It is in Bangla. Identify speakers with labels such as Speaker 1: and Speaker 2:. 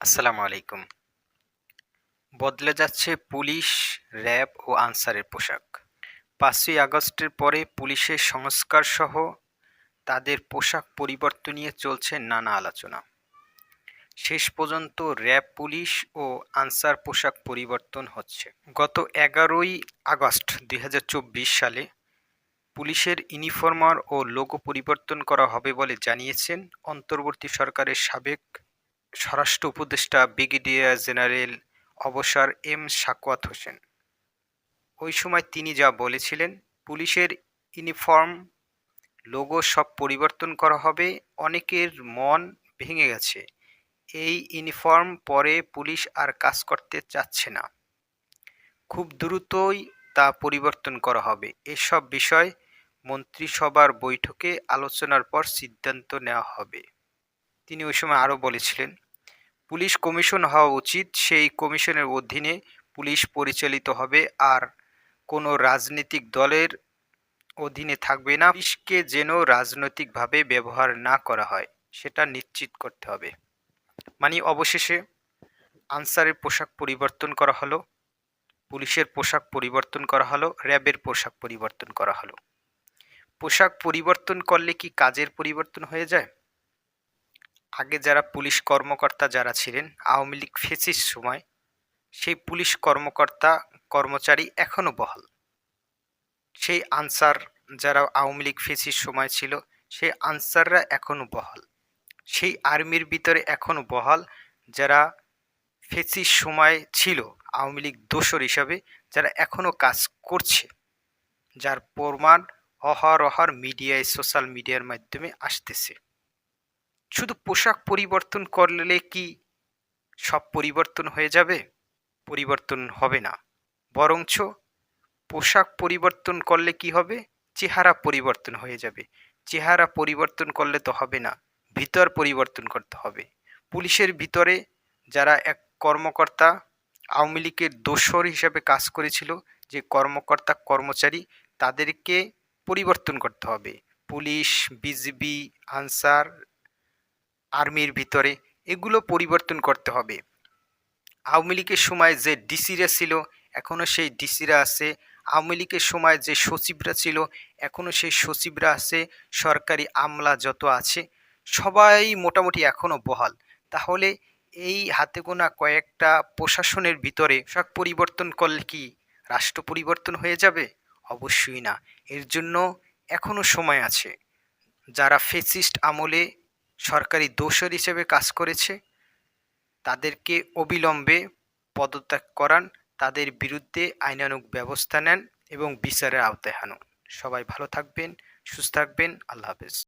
Speaker 1: আসসালামু আলাইকুম। বদলে যাচ্ছে পুলিশ, র্যাব ও আনসারের পোশাক। পাঁচই আগস্টের পরে পুলিশের সংস্কার সহ তাদের পোশাক পরিবর্তন নিয়ে চলছে নানা আলোচনা। শেষ পর্যন্ত র্যাব, পুলিশ ও আনসার পোশাক পরিবর্তন হচ্ছে। গত এগারোই আগস্ট দুই হাজার চব্বিশ সালে পুলিশের ইউনিফর্মার ও লোগো পরিবর্তন করা হবে বলে জানিয়েছেন অন্তর্বর্তী সরকারের সাবেক স্বরাষ্ট্র উপদেষ্টা ব্রিগেডিয়ার জেনারেল অবসর এম সাকওয়াত হোসেন। ওই সময় তিনি যা বলেছিলেন, পুলিশের ইউনিফর্ম, লোগো সব পরিবর্তন করা হবে, অনেকের মন ভেঙে গেছে। এই ইউনিফর্ম পরে পুলিশ আর কাজ করতে চাচ্ছে না। খুব দ্রুতই তা পরিবর্তন করা হবে। এসব বিষয় মন্ত্রিসভার বৈঠকে আলোচনার পর সিদ্ধান্ত নেওয়া হবে। তিনি ওই সময় আরও বলেছিলেন, পুলিশ কমিশন হওয়া উচিত, সেই কমিশনের অধীনে পুলিশ পরিচালিত হবে আর কোনো রাজনৈতিক দলের অধীনে থাকবে না। পুলিশকে যেন রাজনৈতিকভাবে ব্যবহার না করা হয়, সেটা নিশ্চিত করতে হবে। মানে অবশেষে আনসারের পোশাক পরিবর্তন করা হলো, পুলিশের পোশাক পরিবর্তন করা হলো, র্যাবের পোশাক পরিবর্তন করা হলো। পোশাক পরিবর্তন করলে কি কাজের পরিবর্তন হয়ে যায়? আগে যারা পুলিশ কর্মকর্তা যারা ছিলেন, আওয়ামী লীগ ফেসিস সময়, সেই পুলিশ কর্মকর্তা, কর্মচারী এখনও বহাল। সেই আনসার যারা আওয়ামী লীগ ফেসিস সময় ছিল, সেই আনসাররা এখনও বহাল। সেই আর্মির ভিতরে এখনও বহাল যারা ফেসিস সময় ছিল, আওয়ামী লীগ দোসর হিসাবে, যারা এখনও কাজ করছে, যার প্রমাণ অহরহর মিডিয়ায়, সোশ্যাল মিডিয়ার মাধ্যমে আসতেছে। শুধু পোশাক পরিবর্তন করলে কি সব পরিবর্তন হয়ে যাবে? পরিবর্তন হবে না। বরঞ্চ পোশাক পরিবর্তন করলে কি হবে? চেহারা পরিবর্তন হয়ে যাবে। চেহারা পরিবর্তন করলে তো হবে না। ভিতর পরিবর্তন করতে হবে। পুলিশের ভিতরে যারা এক কর্মকর্তা, আওয়ামী লীগের দোসর হিসাবে কাজ করেছিল, যে কর্মকর্তা, কর্মচারী, তাদেরকে পরিবর্তন করতে হবে। পুলিশ, বিজিবি, আনসার আর্মির ভিতরে এগুলো পরিবর্তন করতে হবে। আওয়ামী লীগের সময় যে ডিসিরা ছিল এখনও সেই ডিসিরা আছে। আওয়ামী লীগের সময় যে সচিবরা ছিল এখনও সেই সচিবরা আছে। সরকারি আমলা যত আছে, সবাই মোটামুটি এখনও বহাল। তাহলে এই হাতে গোনা কয়েকটা প্রশাসনের ভিতরে পোশাক পরিবর্তন করলে কি রাষ্ট্র পরিবর্তন হয়ে যাবে? অবশ্যই না। এর জন্য এখনও সময় আছে। যারা ফেসিস্ট আমলে সরকারি দোষর হিসেবে কাজ করেছে। তাদেরকে অবিলম্বে পদত্যাগ করান, তাদের বিরুদ্ধে আইনানুগ ব্যবস্থা নেন এবং বিচারের আওতায় আনুন। সবাই ভালো থাকবেন, সুস্থ থাকবেন, আল্লাহ হাফেজ।